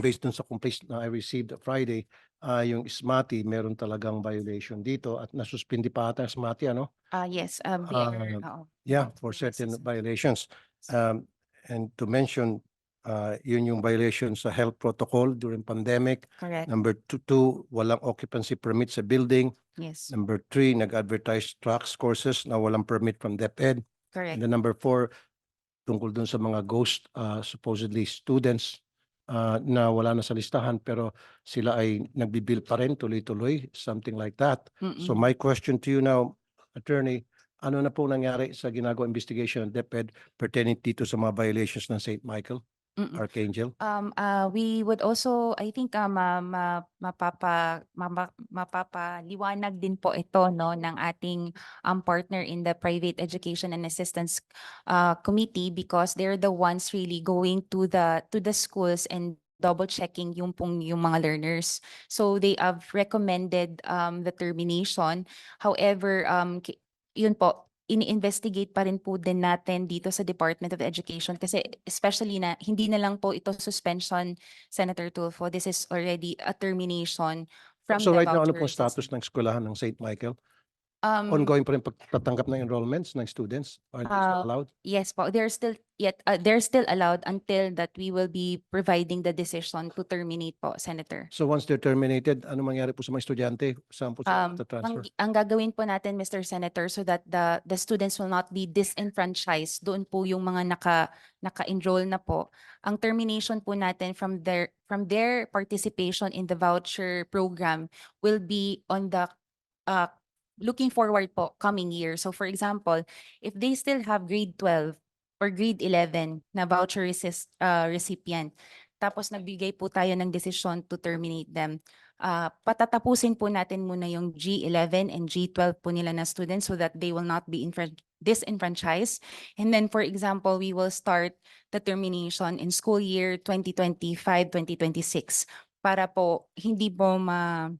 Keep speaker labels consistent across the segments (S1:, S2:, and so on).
S1: based dun sa complaints na I received Friday, ah, yung SMATI, meron talagang violation dito at nasuspindi pa ata ang SMATI, ano?
S2: Ah, yes, um,
S1: Ah,
S2: oo.
S1: Yeah, for certain violations. Um, and to mention, uh, yun yung violation sa health protocol during pandemic.
S2: Correct,
S1: Number two, two, walang occupancy permit sa building.
S2: yes,
S1: Number three, nag-advertise tracks courses na walang permit from DepEd. And
S2: correct.
S1: then number four, tungkol dun sa mga ghost uh, supposedly students uh, na wala na sa listahan pero sila ay nagbibil pa rin tuloy-tuloy, something like that. So my question to you now, attorney, ano na po nangyari sa ginagawa investigation ng DepEd pertaining dito sa mga violations ng St. Michael,
S2: Mm-mm.
S1: Archangel?
S2: Um, uh, we would also, I think, uh, ma, ma, mapapa, mapa, mapapaliwanag din po ito, no, ng ating um, partner in the Private Education and Assistance uh, Committee because they're the ones really going to the, to the schools and double checking yung pong yung mga learners. So they have recommended um, the termination. However, um, yun po, ini-investigate pa rin po din natin dito sa Department of Education kasi especially na hindi na lang po ito suspension, Senator Tulfo. This is already a termination from
S1: So
S2: the
S1: right now, ano
S2: voucher
S1: po status ng eskwelahan ng St. Michael?
S2: Um,
S1: Ongoing pa rin pagtatanggap ng enrollments ng students? Are they still
S2: Ah,
S1: allowed?
S2: Yes po, they're still yet, uh, they're still allowed until that we will be providing the decision to terminate po, Senator.
S1: So once they're terminated, ano mangyari po sa mga estudyante? Saan po sila
S2: Um,
S1: transfer?
S2: ang, ang gagawin po natin, Mr. Senator, so that the, the students will not be disenfranchised, doon po yung mga naka, naka-enroll na po. Ang termination po natin from their, from their participation in the voucher program will be on the, uh, looking forward po, coming year. So for example, if they still have grade 12 or grade 11 na voucher resist, uh, recipient, tapos nagbigay po tayo ng decision to terminate them, ah patatapusin po natin muna yung G11 and G12 po nila na students so that they will not be disenfranchised. And then, for example, we will start the termination in school year 2025-2026 para po hindi po ma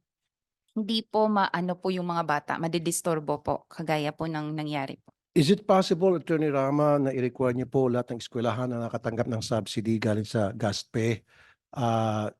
S2: hindi po maano po yung mga bata, madidisturbo po, kagaya po ng nangyari po.
S1: Is it possible, Attorney Rama, na i-require niyo po lahat ng eskwelahan na nakatanggap ng subsidy galing sa GASPE, ah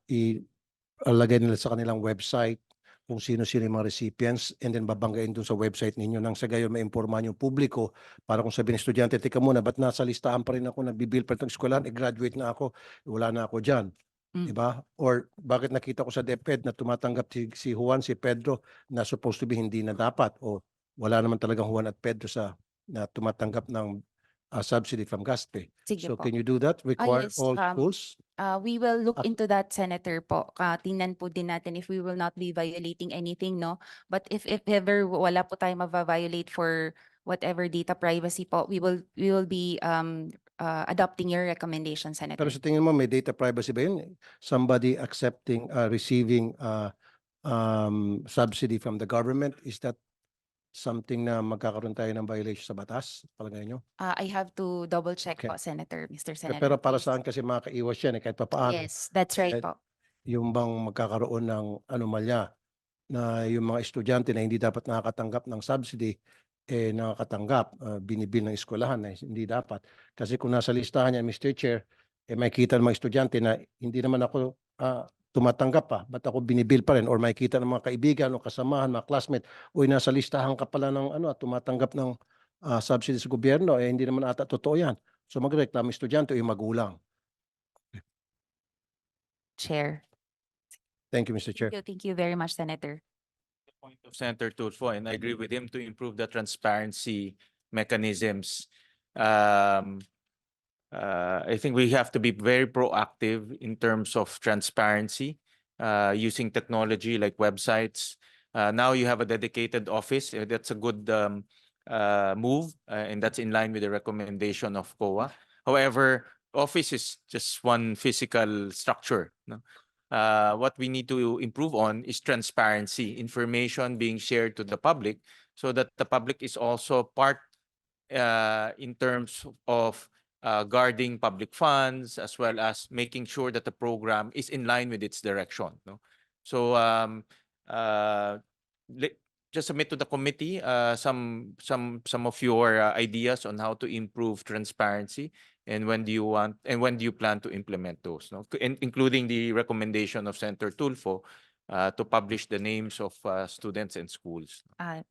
S1: ilagay nila sa kanilang website kung sino-sino yung mga recipients and then babanggain dun sa website ninyo nang sa gayon maimpormahan yung publiko para kung sabihin ng estudyante, teka muna, ba't nasa listahan pa rin ako, nagbibil pa rin ng eskwelahan, i-graduate na ako, wala na ako dyan.
S2: Mm.
S1: Diba? Or bakit nakita ko sa DepEd na tumatanggap si, si Juan, si Pedro na supposed to be hindi na dapat o wala naman talagang Juan at Pedro sa na tumatanggap ng ah, subsidy from GASPE.
S2: Sige
S1: So
S2: po.
S1: can you do that? Require
S2: yes,
S1: all
S2: um,
S1: schools?
S2: Uh, we will look
S1: Ah.
S2: into that, Senator po. Uh, tingnan po din natin if we will not be violating anything, no? But if, if ever wala po tayo ma-violate for whatever data privacy po, we will, we will be um, uh, adopting your recommendation, Senator.
S1: Pero sa tingin mo may data privacy ba yun? Somebody accepting, uh, receiving uh, um, subsidy from the government, is that something na magkakaroon tayo ng violation sa batas? Palagay nyo?
S2: Uh, I have to double check
S1: Okay.
S2: po, Senator, Mr. Senator.
S1: Pero para saan kasi makakaiwas yan eh, kahit papaano.
S2: Yes, that's right
S1: Eh,
S2: po.
S1: Yung bang magkakaroon ng anomalya na yung mga estudyante na hindi dapat nakakatanggap ng subsidy, eh nakakatanggap, uh, binibil ng eskwelahan na hindi dapat. Kasi kung nasa listahan niya, Mr. Chair, eh may kita ng mga estudyante na hindi naman ako ah, tumatanggap pa, ba't ako binibil pa rin? Or may kita ng mga kaibigan o kasamahan, mga classmate, uy, nasa listahan ka pala ng ano, tumatanggap ng ah, subsidy sa gobyerno, eh hindi naman ata totoo yan. So magreklamo estudyante o yung magulang.
S2: Chair.
S1: Thank you, Mr. Chair.
S2: Thank you, thank you very much, Senator.
S3: Point of Senator Tulfo, and I agree with him to improve the transparency mechanisms. Um, uh, I think we have to be very proactive in terms of transparency, uh, using technology like websites. Uh, now you have a dedicated office. uh, That's a good um, uh, move, uh, and that's in line with the recommendation of COA. However, office is just one physical structure. no? Uh, what we need to improve on is transparency, information being shared to the public so that the public is also part uh, in terms of uh, guarding public funds as well as making sure that the program is in line with its direction. No? So um, uh, just submit to the committee uh, some some some of your uh, ideas on how to improve transparency And when do you want, and when do you plan to implement those, no? In- Including the recommendation of Senator Tulfo uh, to publish the names of uh, students and schools.
S2: Uh,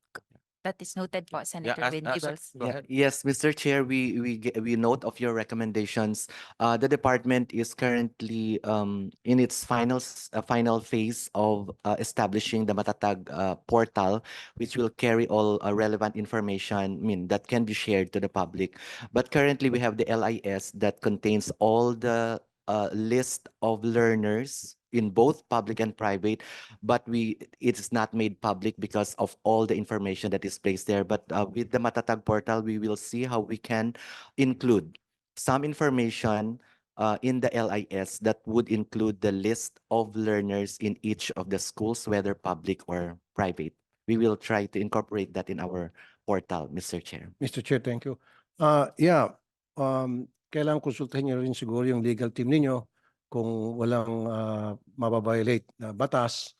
S2: That is noted po, Senator
S3: as-
S2: Benji
S3: as-
S2: Wells.
S3: Go
S4: Yeah,
S3: ahead.
S4: Yes, Mr. Chair, we, we, ge- we note of your recommendations. Uh, the department is currently, um, in its final, s- uh, final phase of, uh, establishing the Matatag, uh, portal, which will carry all uh, relevant information, I mean, that can be shared to the public. But currently, we have the LIS that contains all the, uh, list of learners in both public and private but we it is not made public because of all the information that is placed there but uh, with the matatag portal we will see how we can include some information uh, in the LIS that would include the list of learners in each of the schools whether public or private we will try to incorporate that in our portal Mr. Chair
S1: Mr. Chair, thank you. Uh, yeah, um, kailangan konsultahin niyo rin siguro yung legal team ninyo kung walang uh, mababiolate na batas.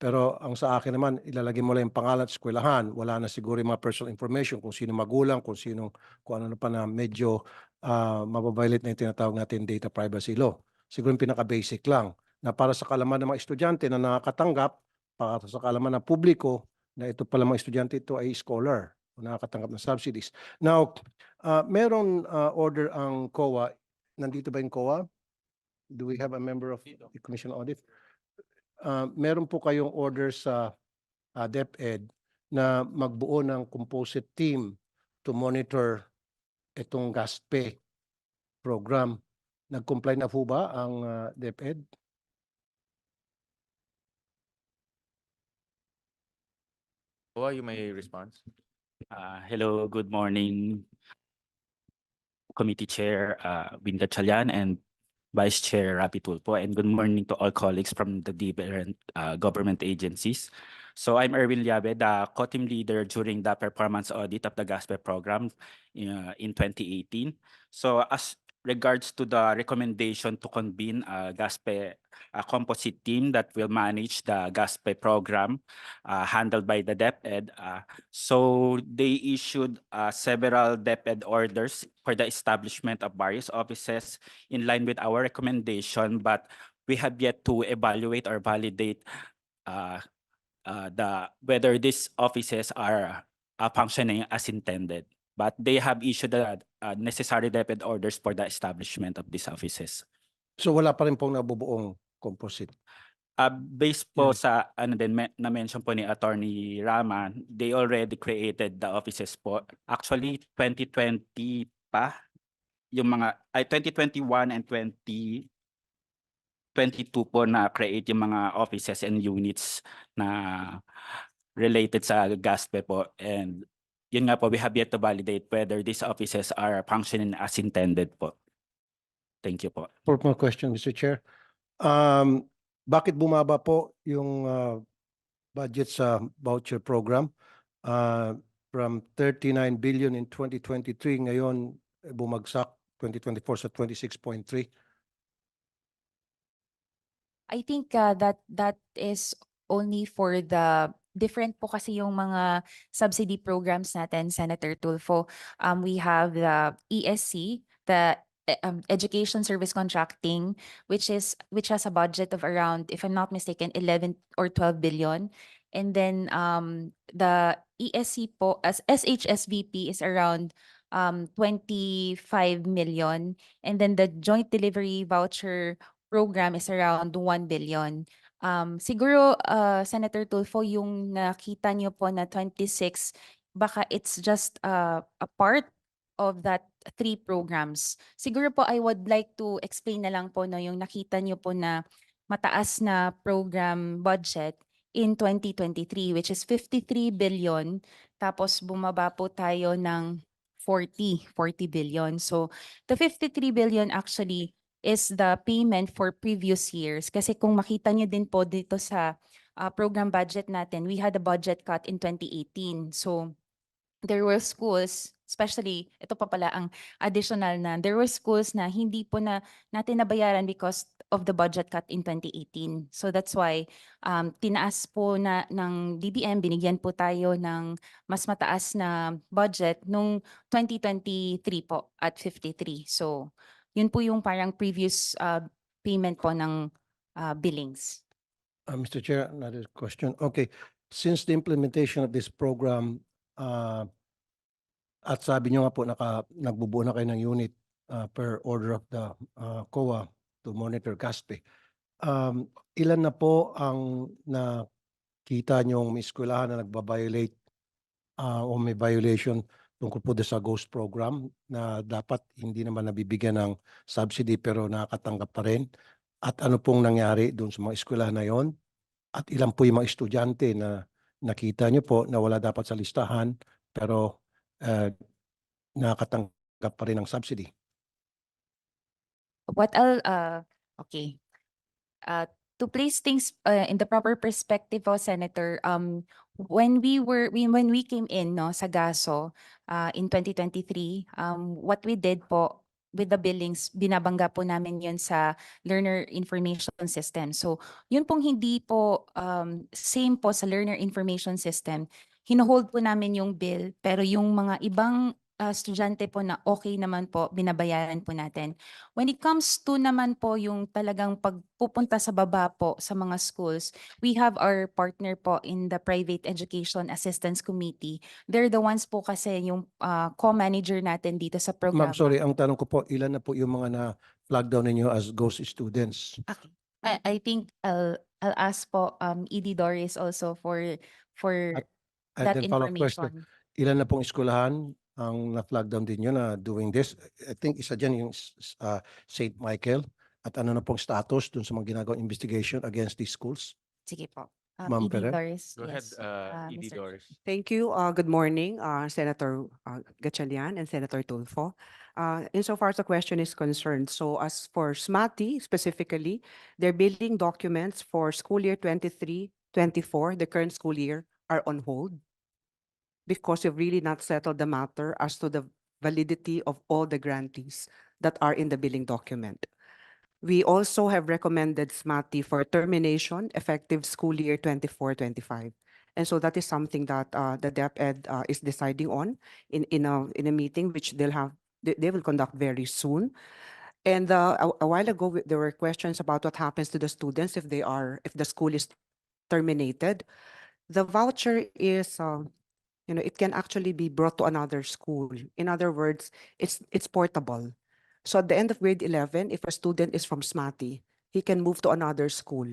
S1: Pero ang sa akin naman, ilalagay mo lang yung pangalan at eskwelahan. Wala na siguro yung mga personal information kung sino magulang, kung sino, kung ano na pa na medyo uh, mababiolate na yung tinatawag natin data privacy law. Siguro yung pinaka-basic lang na para sa kalaman ng mga estudyante na nakakatanggap, para sa kalaman ng publiko na ito pala mga estudyante ito ay scholar o nakakatanggap ng subsidies. Now, uh, meron uh, order ang COA. Nandito ba yung COA? Do we have a member of the Commission on Audit? Uh, meron po kayong order sa uh, DepEd na magbuo ng composite team to monitor itong GASPE program. Nag-comply na po ba ang uh, DepEd?
S3: Owa, you may respond.
S5: Uh, hello, good morning. Committee Chair uh, Winter Chalian and Vice Chair Rapi Tulfo, and good morning to all colleagues from the different uh, government agencies. So I'm Erwin Liabe, the co-team leader during the performance audit of the GASPE program uh, in 2018. So as regards to the recommendation to convene a GASPE a composite team that will manage the GASPE program uh, handled by the DepEd, uh, so they issued uh, several DepEd orders for the establishment of various offices in line with our recommendation, but we have yet to evaluate or validate uh, uh, the whether these offices are uh, functioning as intended. But they have issued the uh, necessary DepEd orders for the establishment of these offices.
S1: So wala pa rin pong nabubuong composite.
S5: Uh, based po sa ano din me- na-mention po ni Attorney Rama, they already created the offices po. Actually 2020 pa yung mga ay 2021 and 2022 po na create yung mga offices and units na related sa GASPE po and yun nga po we have yet to validate whether these offices are functioning as intended po. Thank you po.
S1: For more question, Mr. Chair. Um, bakit bumaba po yung uh, budget sa voucher program? Uh, from 39 billion in 2023, ngayon eh, bumagsak 2024 sa 26.3.
S2: I think uh, that that is only for the different po kasi yung mga subsidy programs natin, Senator Tulfo. Um, we have the ESC, the eh, um, Education Service Contracting, which is which has a budget of around, if I'm not mistaken, 11 or 12 billion. And then um, the ESC po, as SHSVP is around um, 25 million. And then the Joint Delivery Voucher program is around 1 billion. Um, siguro, uh, Senator Tulfo, yung nakita niyo po na 26, baka it's just uh, a part of that three programs. Siguro po, I would like to explain na lang po no, yung nakita niyo po na mataas na program budget in 2023, which is 53 billion. Tapos bumaba po tayo ng 40, 40 billion. So the 53 billion actually is the payment for previous years. Kasi kung makita nyo din po dito sa uh, program budget natin, we had a budget cut in 2018. So there were schools Especially, ito pa pala ang additional na there were schools na hindi po na natin nabayaran because of the budget cut in 2018. So that's why um, tinaas po na ng DBM, binigyan po tayo ng mas mataas na budget nung 2023 po at 53. So yun po yung parang previous uh, payment po ng uh, billings.
S1: Uh, Mr. Chair, another question. Okay, since the implementation of this program, uh, at sabi niyo nga po, naka, nagbubuo na kayo ng unit uh, per order of the uh, COA to monitor CASPE. Um, ilan na po ang nakita niyong may eskwelahan na nagbabiolate uh, o may violation tungkol po sa GHOST program na dapat hindi naman nabibigyan ng subsidy pero nakakatanggap pa rin? At ano pong nangyari doon sa mga eskwelahan na yon? At ilan po yung mga estudyante na nakita niyo po na wala dapat sa listahan pero uh, nakakatanggap pa rin ng subsidy?
S2: What I'll, uh, okay. Uh, to place things uh, in the proper perspective, oh, Senator, um, when we were, we, when we came in, no, sa GASO, uh, in 2023, um, what we did po with the billings, binabangga po namin yun sa learner information system. So, yun pong hindi po, um, same po sa learner information system, hinuhold po namin yung bill, pero yung mga ibang uh, estudyante po na okay naman po, binabayaran po natin. When it comes to naman po yung talagang pagpupunta sa baba po sa mga schools, we have our partner po in the Private Education Assistance Committee. They're the ones po kasi yung uh, co-manager natin dito sa program.
S1: Ma'am, sorry, ang tanong ko po, ilan na po yung mga na-flag down ninyo as ghost students?
S2: Okay. I, I think I'll, I'll ask po um, ED Doris also for, for
S1: And
S2: that
S1: then follow-up question,
S2: information.
S1: ilan na pong eskwelahan ang na-flag down din nyo na doing this? I think isa dyan yung uh, St. Michael. At ano na pong status dun sa mga ginagawang investigation against these schools?
S2: Sige po.
S1: Ma'am
S2: Um, ED
S1: Pere?
S2: Doris,
S3: Go ahead,
S2: yes.
S3: uh,
S2: uh,
S3: ED
S2: Mr.
S3: Doris.
S6: Thank you. Uh, good morning, uh, Senator uh, Gatchalian and Senator Tulfo. Uh, insofar as the question is concerned, so as for SMATI specifically, their billing documents for school year 23, 24, the current school year, are on hold because we've really not settled the matter as to the validity of all the grantees that are in the billing document. We also have recommended SMATI for termination effective school year 24, 25. And so that is something that uh, the DepEd uh, is deciding on in, in a, in a meeting which they'll have, they, they will conduct very soon. And uh, a, a while ago, there were questions about what happens to the students if they are, if the school is terminated. The voucher is, uh, you know, it can actually be brought to another school. In other words, it's, it's portable. So at the end of grade 11, if a student is from SMATI, he can move to another school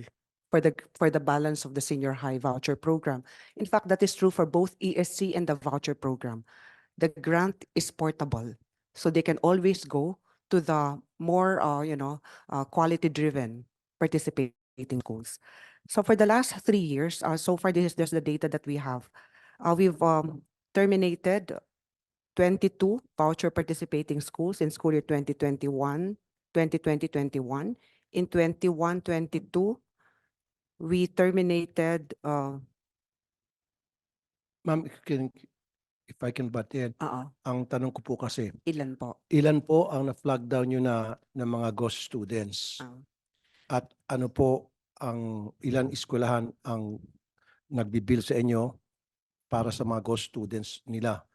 S6: for the, for the balance of the senior high voucher program. In fact, that is true for both ESC and the voucher program. The grant is portable, so they can always go to the more, uh, you know, uh, quality-driven participating schools. So for the last three years, uh, so far this is just the data that we have. Uh, we've um, terminated 22 voucher participating schools in school year 2021, 2020-21. In 21-22, we terminated, uh,
S1: Ma'am, can, if I can butt in,
S6: uh,
S1: ang tanong ko po kasi,
S6: ilan po?
S1: ilan po ang na-flag down nyo na ng mga ghost students?
S6: Ah.
S1: At ano po ang ilan eskwelahan ang nagbibill sa inyo para sa mga ghost students nila?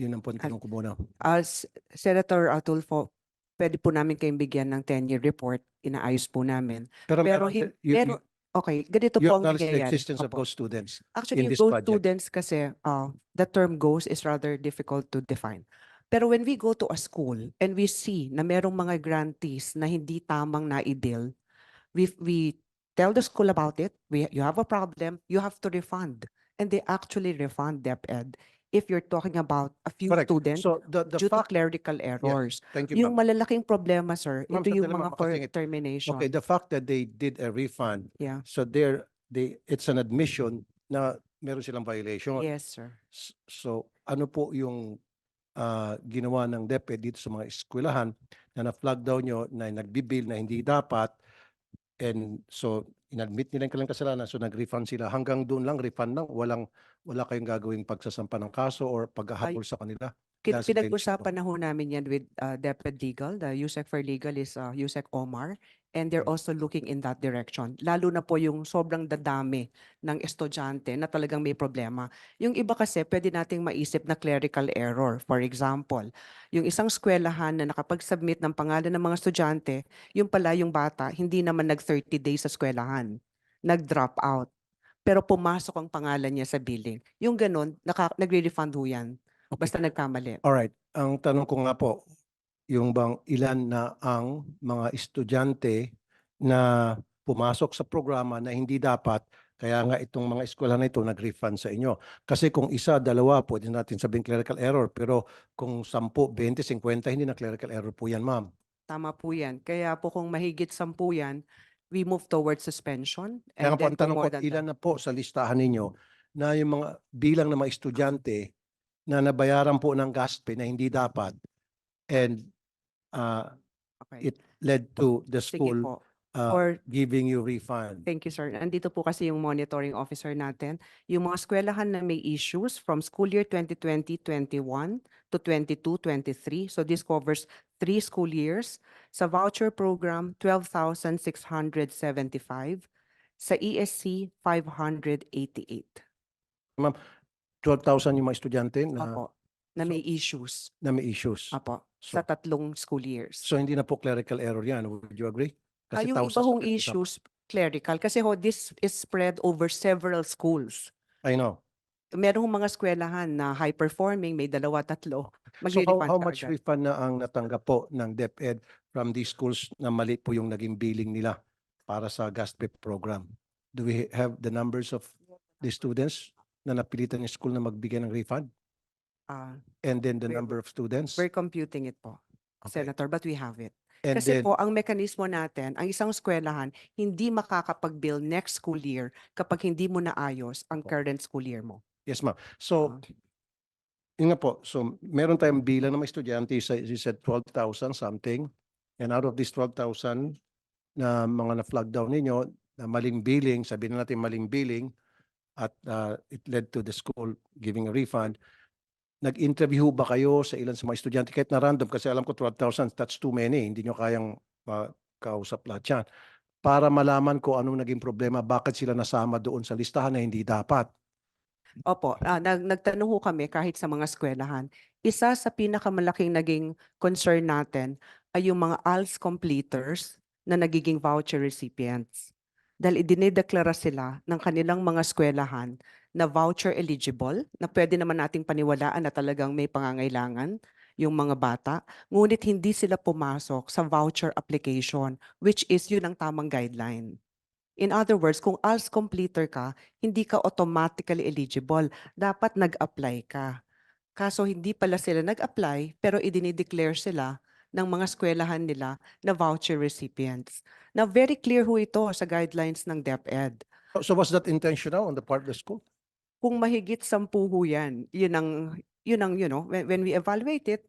S1: Yun ang tanong ko muna.
S6: As Senator Atulfo, pwede po namin kayong bigyan ng 10-year report, inaayos po namin. Pero,
S1: meron-
S6: hin-
S1: you-
S6: pero, okay, ganito
S1: you
S6: po ang
S1: acknowledge the
S6: nangyayari.
S1: existence of
S6: Opo.
S1: ghost students.
S6: Actually,
S1: in this
S6: ghost
S1: budget.
S6: students kasi, uh, the term ghost is rather difficult to define. Pero when we go to a school and we see na merong mga grantees na hindi tamang naibill, we, we tell the school about it, we, you have a problem, you have to refund. And they actually refund DepEd if you're talking about a few
S1: Correct.
S6: students
S1: So the, the
S6: due to
S1: fact,
S6: clerical errors.
S1: thank you
S6: Yung
S1: ma'am.
S6: malalaking problema, sir,
S1: Ma'am,
S6: ito yung mga for termination.
S1: Okay, the fact that they did a refund,
S6: Yeah,
S1: so there, they, it's an admission na meron silang violation.
S6: yes, sir.
S1: S- So ano po yung ah, ginawa ng DepEd dito sa mga eskwelahan na na-flag down nyo na nagbibill na hindi dapat And so, inadmit nila yung kanilang kasalanan. So, nag-refund sila. Hanggang doon lang, refund lang. Walang, wala kayong gagawing pagsasampa ng kaso or paghahabol sa kanila.
S6: Kin-
S1: violation
S6: Pinag-usapan na ho namin yan with uh, DepEd Legal. The USEC for Legal is uh, USEC Omar. And they're
S1: Mm.
S6: also looking in that direction. Lalo na po yung sobrang dadami ng estudyante na talagang may problema. Yung iba kasi pwede nating maisip na clerical error. For example, yung isang eskwelahan na nakapag-submit ng pangalan ng mga estudyante, yung pala yung bata, hindi naman nag-30 days sa eskwelahan. Nag-drop out. Pero pumasok ang pangalan niya sa billing. Yung ganun, nagre-refund ho yan. Basta nagkamali.
S1: Alright, ang tanong ko nga po, yung bang ilan na ang mga estudyante na pumasok sa programa na hindi dapat, kaya nga itong mga eskwela na ito nag-refund sa inyo. Kasi kung isa, dalawa, pwede natin sabihin clerical error, pero kung 10, 20, 50, hindi na clerical error po yan, ma'am.
S6: Tama po yan. Kaya po kung mahigit sampu yan, we move towards suspension.
S1: Kaya
S6: and
S1: nga po, ang tanong ko, ilan na po sa listahan ninyo na yung mga bilang ng mga estudyante na nabayaran po ng GASPE na hindi dapat and uh,
S6: Okay.
S1: it led to the
S6: Sige
S1: school
S6: po.
S1: uh,
S6: Or
S1: giving you refund.
S6: Thank you, sir. Andito po kasi yung monitoring officer natin. Yung mga eskwelahan na may issues from school year 2020-21 to 22-23. So this covers three school years. Sa voucher program, 12,675. Sa ESC, 588.
S1: 12,000 yung mga estudyante na,
S6: Apo, na may issues.
S1: na may issues.
S6: Apo,
S1: So,
S6: sa tatlong school years.
S1: so hindi na po clerical error yan. Would you agree?
S6: Ah, yung iba hong issues, clerical. Kasi ho, this is spread over several schools.
S1: I know.
S6: Merong mga eskwelahan na high performing, may dalawa, tatlo.
S1: So how, how much
S6: agad.
S1: refund na ang natanggap po ng DepEd from these schools na mali po yung naging billing nila para sa GASPE program? Do we have the numbers of the students na napilitan yung school na magbigay ng refund?
S6: Ah,
S1: And then the
S6: We're-
S1: number of students?
S6: we're computing it po,
S1: Okay.
S6: Senator, but we have it.
S1: And
S6: Kasi
S1: then,
S6: po, ang mekanismo natin, ang isang eskwelahan, hindi makakapag-bill next school year kapag hindi mo naayos ang current school year mo.
S1: yes ma'am. So,
S6: Ah.
S1: yun nga po. So, meron tayong bilang ng mga estudyante, you said, you said 12,000 something. And out of this 12,000 na mga na-flag down ninyo, na maling billing, sabihin na natin maling billing, at uh, it led to the school giving a refund. Nag-interview ba kayo sa ilan sa mga estudyante kahit na random kasi alam ko 12,000 that's too many hindi nyo kayang uh, kausap lahat yan para malaman ko anong naging problema bakit sila nasama doon sa listahan na hindi dapat
S6: Opo, ah, nag, nagtanong ho kami kahit sa mga eskwelahan. Isa sa pinakamalaking naging concern natin ay yung mga ALS completers na nagiging voucher recipients. Dahil idinideklara sila ng kanilang mga eskwelahan na voucher eligible, na pwede naman nating paniwalaan na talagang may pangangailangan yung mga bata, ngunit hindi sila pumasok sa voucher application, which is yun ang tamang guideline. In other words, kung ALS completer ka, hindi ka automatically eligible. Dapat nag-apply ka. Kaso hindi pala sila nag-apply, pero idinideclare sila ng mga eskwelahan nila na voucher recipients. Now, very clear ho ito sa guidelines ng DepEd.
S1: so was that intentional on the part of the school
S6: Kung mahigit sampu ho yan, yun ang, yun ang, you know, when, when we evaluate it,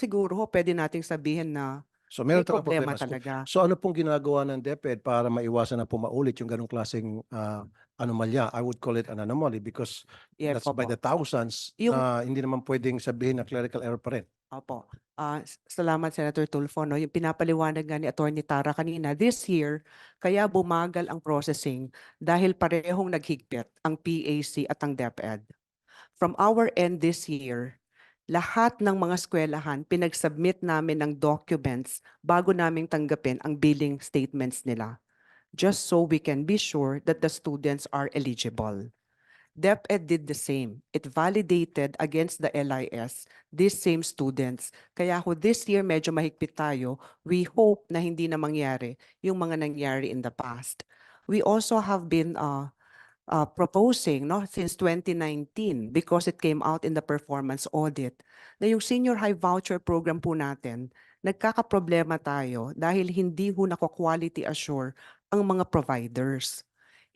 S6: siguro ho, pwede nating sabihin na
S1: so
S6: may
S1: meron talagang
S6: problema
S1: problema
S6: talaga.
S1: So ano pong ginagawa ng DepEd para maiwasan na po maulit yung ganong klaseng ah, anomalya? I would call it an anomaly because
S6: Yes,
S1: that's by
S6: opo.
S1: the thousands
S6: Yung-
S1: na hindi naman pwedeng sabihin na clerical error pa rin.
S6: Opo. Ah, s- salamat Senator Tulfo. No? Yung pinapaliwanag nga ni Attorney Tara kanina, this year, kaya bumagal ang processing dahil parehong naghigpit ang PAC at ang DepEd. From our end this year, lahat ng mga eskwelahan, pinag-submit namin ng documents bago namin tanggapin ang billing statements nila. Just so we can be sure that the students are eligible. DepEd did the same. It validated against the LIS these same students. Kaya ho this year medyo mahigpit tayo. We hope na hindi na mangyari yung mga nangyari in the past. We also have been uh, uh, proposing no since 2019 because it came out in the performance audit na yung senior high voucher program po natin nagkakaproblema tayo dahil hindi ho nako-quality assure ang mga providers.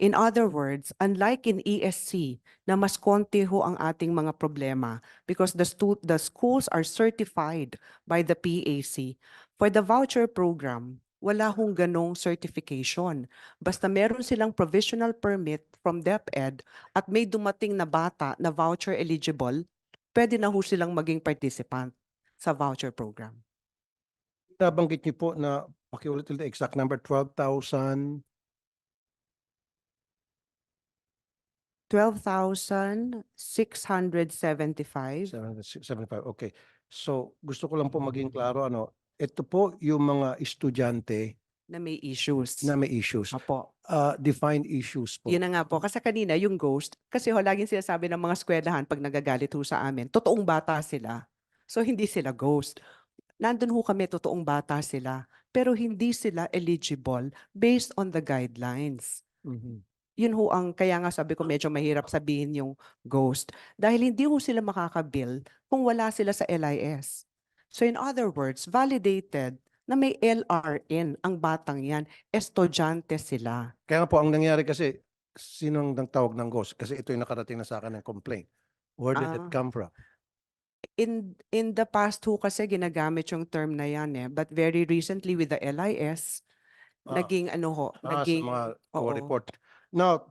S6: In other words, unlike in ESC na mas konti ho ang ating mga problema because the the schools are certified by the PAC. For the voucher program, wala hong ganong certification. Basta meron silang provisional permit from DepEd at may dumating na bata na voucher eligible, pwede na ho silang maging participant sa voucher program.
S1: Nabanggit niyo po na pakiulit ulit exact number 12,000
S6: 12,675
S1: 775. Okay. So gusto ko lang po maging klaro ano, ito po yung mga estudyante
S6: na may issues.
S1: na may issues.
S6: Apo.
S1: Uh, defined issues po.
S6: Yun na nga po. Kasi kanina yung ghost, kasi ho, laging sinasabi ng mga eskwelahan pag nagagalit ho sa amin, totoong bata sila. So hindi sila ghost. Nandun ho kami, totoong bata sila. Pero hindi sila eligible based on the guidelines.
S1: Mhm.
S6: Yun ho ang, kaya nga sabi ko medyo mahirap sabihin yung ghost. Dahil hindi ho sila makakabill kung wala sila sa LIS. So in other words, validated na may LRN ang batang yan, estudyante sila.
S1: Kaya nga po ang nangyari kasi sinong nagtawag ng ghost? Kasi ito yung nakarating na sa akin ng complaint. Where did it
S6: Ah.
S1: come from?
S6: in in the past ho kasi ginagamit yung term na yan eh. But very recently with the LIS,
S1: Ah.
S6: naging ano ho,
S1: Ah,
S6: naging,
S1: sa mga
S6: oo.
S1: co-report. Now,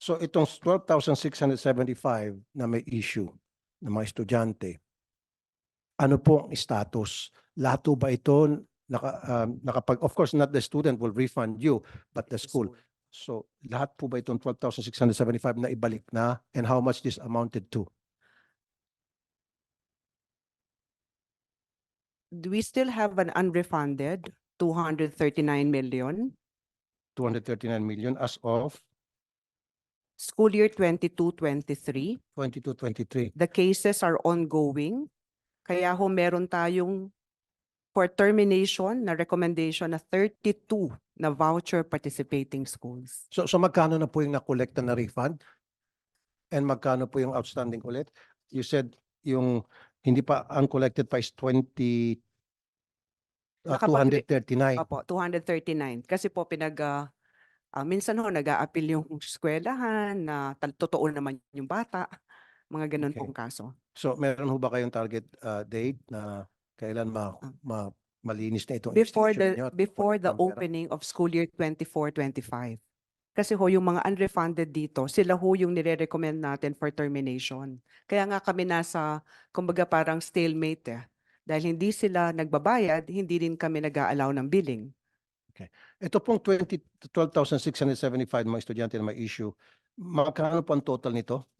S1: so itong 12,675 na may issue ng mga estudyante, ano po ang status? Lahat po ba ito naka, um, nakapag, of course, not the student will refund you, but the school. So lahat po ba itong 12,675 na ibalik na and how much this amounted to?
S6: Do we still have an unrefunded 239 million?
S1: 239 million as of
S6: School year 22-23.
S1: 22-23.
S6: The cases are ongoing. Kaya ho meron tayong for termination na recommendation na 32 na voucher participating schools.
S1: So, so magkano na po yung nakolekta na refund? And magkano po yung outstanding ulit? You said yung hindi pa uncollected pa is 20 uh,
S6: Nakapag-
S1: 239.
S6: Opo, 239. Kasi po pinag, ah, ah, minsan ho, nag-a-appeal yung eskwelahan na tal- totoo naman yung bata. Mga ganun
S1: Okay.
S6: pong kaso.
S1: So meron ho ba kayong target uh, date na kailan ma,
S6: Ah.
S1: ma- malinis na itong
S6: Before the,
S1: ninyo at
S6: before the
S1: walang pera?
S6: opening of school year 24-25. Kasi ho, yung mga unrefunded dito, sila ho yung nire-recommend natin for termination. Kaya nga kami nasa, kumbaga parang stalemate eh. Dahil hindi sila nagbabayad, hindi din kami nag-aalaw ng billing.
S1: Ito pong 20 12,675 mga estudyante na may issue, magkano po ang total nito?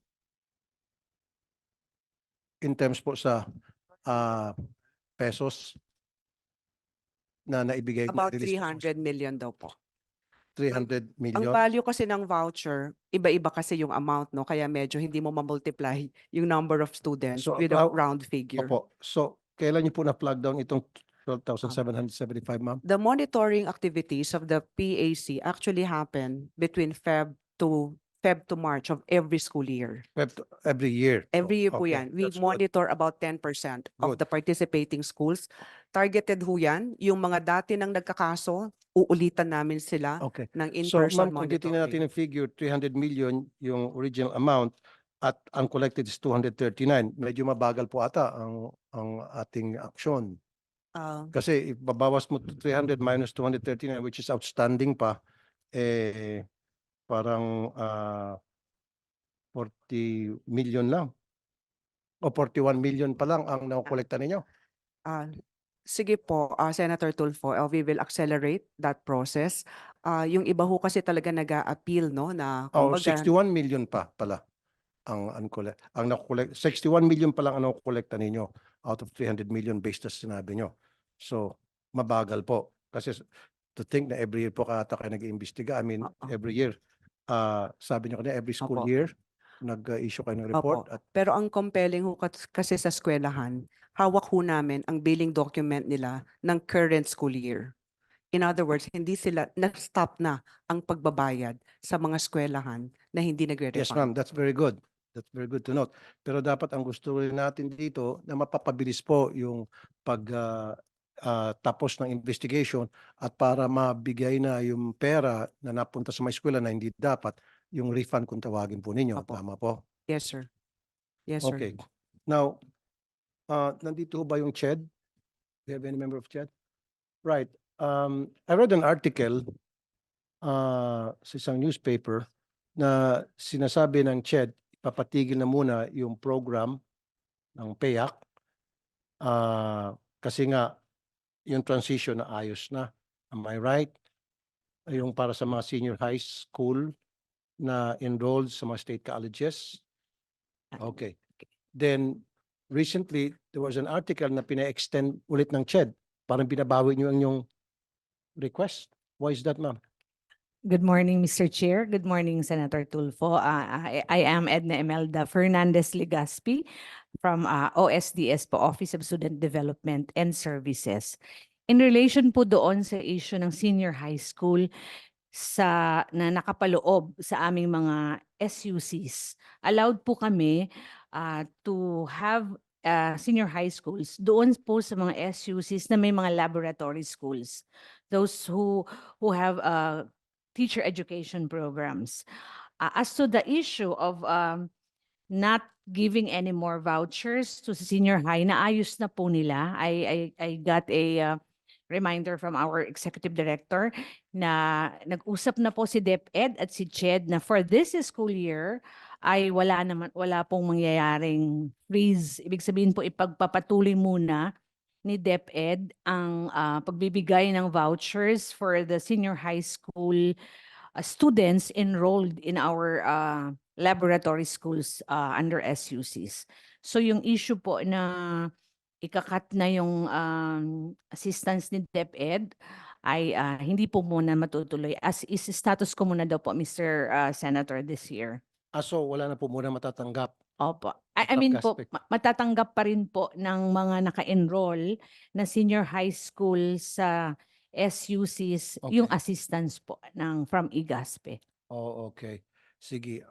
S1: In terms po sa ah, pesos na naibigay
S6: About
S1: na-release po,
S6: 300 million daw po.
S1: 300
S6: Ang
S1: million.
S6: value kasi ng voucher, iba-iba kasi yung amount, no? Kaya medyo hindi mo ma-multiply yung number of students
S1: So,
S6: with a round figure.
S1: Opo. So, kailan niyo po na-plug down itong 12,775, ma'am?
S6: The monitoring activities of the PAC actually happen between Feb to Feb to March of every school year.
S1: Feb to- Every year.
S6: Every year po
S1: Okay,
S6: yan. We
S1: that's good.
S6: monitor about 10% of
S1: Good.
S6: the participating schools. Targeted ho yan. Yung mga dati nang nagkakaso, uulitan namin sila
S1: Okay.
S6: ng
S1: So,
S6: in-person
S1: ma'am, kung titingnan natin
S6: monitoring.
S1: yung figure, 300 million yung original amount at uncollected is 239. Medyo mabagal po ata ang ang ating aksyon.
S6: Ah,
S1: Kasi if babawas mo to 300 minus 239 which is outstanding pa, eh parang ah 40 million lang. O 41 million pa lang ang nakolekta ninyo.
S6: ah, sige po, ah, Senator Tulfo, uh, we will accelerate that process. Ah, yung iba ho kasi talaga nag-a-appeal, no, na
S1: Oh,
S6: kumbaga,
S1: 61 million pa pala ang uncollect ang nakokolekta 61 million pa lang ang nakokolekta ninyo out of 300 million based sa sinabi nyo. So, mabagal po. Kasi to think na every year po kata kayo nag-iimbestiga. I mean,
S6: Oo.
S1: every year. Ah sabi nyo kanina, every school
S6: Opo.
S1: year, nag-issue kayo ng report.
S6: Opo.
S1: At
S6: Pero ang compelling ho kas- kasi sa eskwelahan, hawak ho namin ang billing document nila ng current school year. In other words, hindi sila, na-stop na ang pagbabayad sa mga eskwelahan na hindi
S1: yes,
S6: nagre-refund.
S1: ma'am, that's very good. That's very good to note. Pero dapat ang gusto rin natin dito na mapapabilis po yung pag ah, ah, tapos ng investigation at para mabigay na yung pera na napunta sa mga eskwela na hindi dapat, yung refund kung tawagin po ninyo.
S6: Opo.
S1: Tama po?
S6: Yes, sir. Yes, sir.
S1: Okay. Now, uh, nandito ho ba yung CHED? Do you have any member of CHED? Right. um, I read an article uh, sa isang newspaper na sinasabi ng CHED, ipapatigil na muna yung program ng PAYAC ah, kasi nga yung transition na ayos na. Am I right? Yung para sa mga senior high school na enrolled sa mga state colleges. Okay. Then recently, there was an article na pina-extend ulit ng CHED. Parang binabawi niyo ang yung request. Why is that, ma'am?
S7: Good morning, Mr. Chair. Good morning, Senator Tulfo. Uh, I, I am Edna Emelda Fernandez Legaspi from uh, OSDS po, Office of Student Development and Services. In relation po doon sa issue ng senior high school sa na nakapaloob sa aming mga SUCs, allowed po kami uh, to have uh, senior high schools doon po sa mga SUCs na may mga laboratory schools. Those who who have uh, teacher education programs. Uh, as to the issue of um, not giving any more vouchers to senior high, naayos na po nila. I, I, I got a uh, reminder from our executive director na nag-usap na po si DepEd at si CHED na for this school year ay wala naman wala pong mangyayaring freeze. Ibig sabihin po ipagpapatuloy muna ni DepEd ang ah, pagbibigay ng vouchers for the senior high school uh, students enrolled in our uh, laboratory schools uh, under SUCs. So yung issue po na ikakat na yung um, assistance ni DepEd ay ah, hindi po muna matutuloy as is status ko muna daw po Mr. uh, Senator this year.
S1: Aso, wala na po muna matatanggap.
S7: Opo. I, I mean po, ma- matatanggap pa rin po ng mga naka-enroll na senior high school sa SUCs yung
S1: Okay.
S7: assistance po ng from IGASPE.
S1: Oh, okay. Sige.